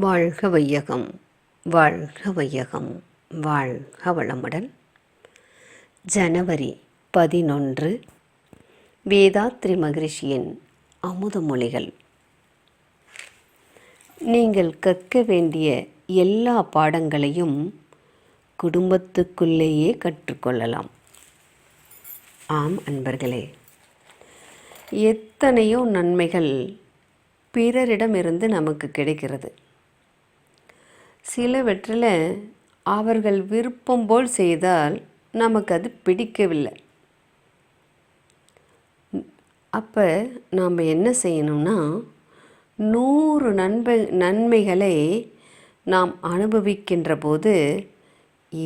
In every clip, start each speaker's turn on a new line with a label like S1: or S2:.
S1: வாழ்க வையகம் வாழ்க வையகம் வாழ்க வளமுடன். ஜனவரி பதினொன்று வேதாத்ரி மகிழ்ச்சியின் அமுதமொழிகள் நீங்கள் கற்க வேண்டிய எல்லா பாடங்களையும் குடும்பத்துக்குள்ளேயே கற்றுக்கொள்ளலாம். ஆம் அன்பர்களே எத்தனையோ நன்மைகள் பிறரிடமிருந்து நமக்கு கிடைக்கிறது. சிலவற்றில் அவர்கள் விருப்பம் போல் செய்தால் நமக்கு அது பிடிக்கவில்லை. அப்போ நாம் என்ன செய்யணும்னா நூறு நன்மை நன்மைகளை நாம் அனுபவிக்கின்ற போது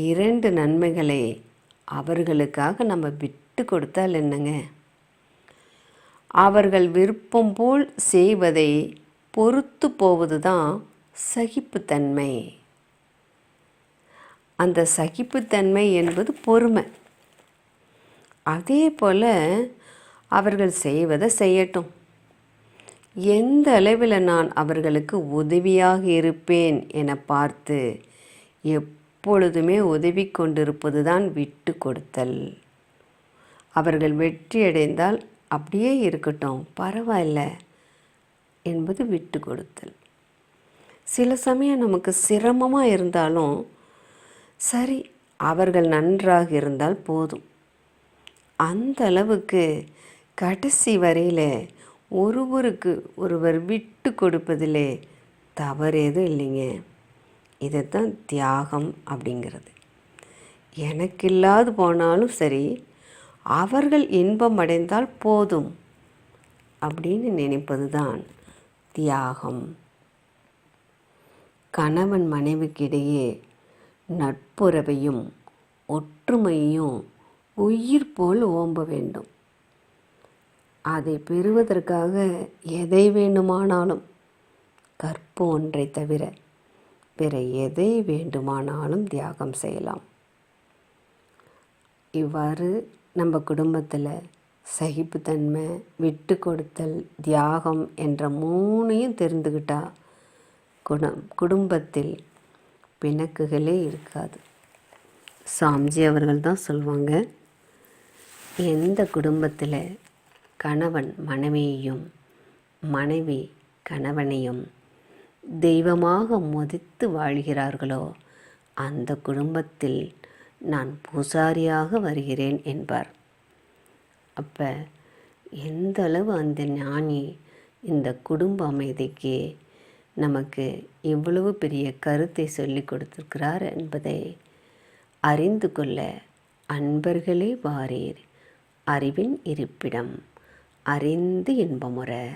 S1: இரண்டு நன்மைகளை அவர்களுக்காக நம்ம விட்டு கொடுத்தால் என்னங்க? அவர்கள் விருப்பம் போல் செய்வதை பொறுத்து போவது தான் சகிப்புத்தன்மை. அந்த சகிப்புத்தன்மை என்பது பொறுமை. அதே போல் அவர்கள் செய்வதை செய்யட்டும். எந்த அளவில் நான் அவர்களுக்கு உதவியாக இருப்பேன் என பார்த்து எப்பொழுதுமே உதவி கொண்டிருப்பது தான் விட்டு கொடுத்தல். அவர்கள் வெற்றியடைந்தால் அப்படியே இருக்கட்டும் பரவாயில்ல என்பது விட்டு கொடுத்தல். சில சமயம் நமக்கு சிரமமாக இருந்தாலும் சரி அவர்கள் நன்றாக இருந்தால் போதும். அந்த அளவுக்கு கடைசி வரையில் ஒருவருக்கு ஒருவர் விட்டு கொடுப்பதிலே தவறு எதுவும் இல்லைங்க. இதுதான் தியாகம் அப்படிங்கிறது. எனக்கு இல்லாது போனாலும் சரி அவர்கள் இன்பம் அடைந்தால் போதும் அப்படின்னு நினைப்பது தான் தியாகம். கணவன் மனைவிக்கிடையே நட்புறவையும் ஒற்றுமையும் உயிர் போல் ஓம்ப வேண்டும். அதை பெறுவதற்காக எதை வேண்டுமானாலும் கற்பு ஒன்றை தவிர பிற எதை வேண்டுமானாலும் தியாகம் செய்யலாம். இவ்வாறு நம்ம குடும்பத்தில் சகிப்புத்தன்மை விட்டு கொடுத்தல் தியாகம் என்ற மூணையும் தெரிந்துக்கிட்டால் குணம் குடும்பத்தில் பிணக்குகளே இருக்காது. சாம்ஜி அவர்கள் தான் சொல்லுவாங்க எந்த குடும்பத்தில் கணவன் மனைவியையும் மனைவி கணவனையும் தெய்வமாக மதித்து வாழ்கிறார்களோ அந்த குடும்பத்தில் நான் பூசாரியாக வருகிறேன் என்பார். அப்போ எந்த அளவு அந்த ஞானி இந்த குடும்ப அமைதிக்கு நமக்கு இவ்வளவு பெரிய கருத்தை சொல்லி கொடுத்திருக்கிறார் என்பதை அறிந்து கொள்ள அன்பர்களே வாரீர். அறிவின் இருப்பிடம் அறிந்து இன்பமுற.